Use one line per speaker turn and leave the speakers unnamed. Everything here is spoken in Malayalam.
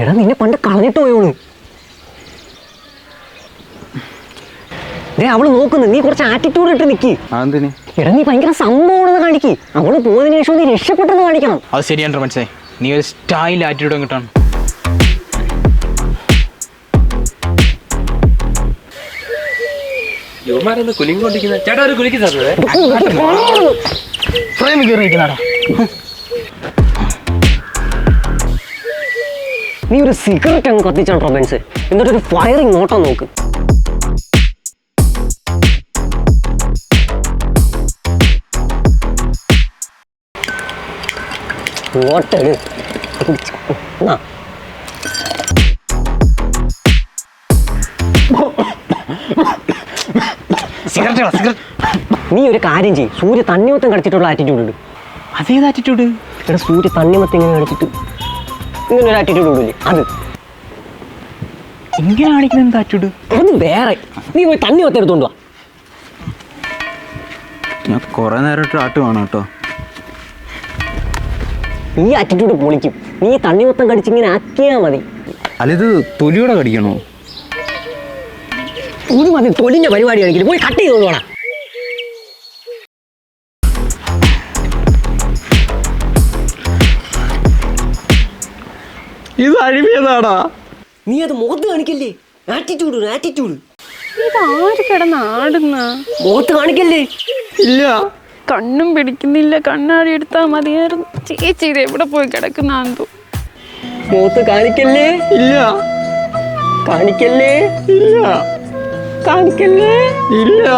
എടാ നിന്നെ പണ്ട് കളഞ്ഞിട്ട് പോയോൾ. അവൾ നോക്കുന്നു നീ കുറച്ച് ആറ്റിറ്റ്യൂഡ് ഇട്ട് നിക്ക്. എടാ നീ ഭയങ്കര സംഭവമാണെന്ന് കാണിക്ക്. അവൾ പോയതിനു ശേഷം നീ രക്ഷപ്പെട്ടെന്ന് കാണിക്കണം.
അത് ശരിയാണ് മനസ്സിലായി. നീ ഒരു സ്റ്റൈൽ ആറ്റിറ്റ്യൂഡ് കിട്ടാണ്
യുവമാരെന്ന് കുലിങ്ങോണ്ടിരിക്കുന്ന ചേട്ടാ ഒരു കുലിക്ക് തരുന്നത്
ഫ്രെയിം കയറിയിരിക്കുന്നതാടാ.
നീ ഒരു സിഗരറ്റ് അങ്ങ് കത്തിച്ചാണ് റോബൻസ് എന്നിട്ടൊരു ഫയറിങ് നോട്ടം നോക്ക്. ഇങ്ങോട്ടെടു എന്നാ?
സിഗരറ്റ്
നീ ഒരു കാര്യം ചെയ്യ്. സൂര്യ തണ്ണിമത്തം കടിച്ചിട്ടുള്ള ആറ്റിറ്റ്യൂഡ് ഉണ്ട്
അതേത് ആറ്റിറ്റ്യൂഡ്
എടാ സൂര്യ തണ്ണിമത്തം ഇങ്ങനെ കടിച്ചിട്ട്. ഇങ്ങനെ ഒരു ആറ്റിറ്റ്യൂഡ് അത്.
ഇങ്ങനെ കാണിക്കുന്ന എന്താ ആറ്റിറ്റ്യൂഡ്
അത് വേറെ. നീ പോയി വാ.
ഞാൻ കുറെ നേരമായിട്ട് ആട്ട് വേണം കേട്ടോ.
ഈ ആറ്റിറ്റ്യൂഡ് പൊളിക്കും. നീ കടിച്ചിങ്ങനെ ആക്കിയാൽ മതി.
അല്ല ഇത് തൊലിയോടെ കടിക്കണോ?
ഇത് മതി തൊലിന്റെ പരിപാടി കാണിക്കില്ല പോയി കട്ട് ചെയ്തോണ്ട്
ഇത് അഴിമിയതാടാ
നീ അത് മുഖത്ത് കാണിക്കല്ലേ? ആറ്റിറ്റ്യൂഡ് ആറ്റിറ്റ്യൂഡ്
ഇത് ആര് കിടന്ന് ആടുന്ന?
മുഖത്ത് കാണിക്കല്ലേ?
ഇല്ല.
കണ്ണും പിടിക്കുന്നില്ല. കണ്ണാടി എടുത്താൽ മതിയായിരുന്നു. ചേച്ചി ഇത് എവിടെ പോയി കിടക്കുന്നാന്തോ
മുഖത്ത് കാണിക്കല്ലേ?
ഇല്ല.
കാണിക്കല്ലേ?
ഇല്ല.
കാണിക്കല്ലേ?
ഇല്ല.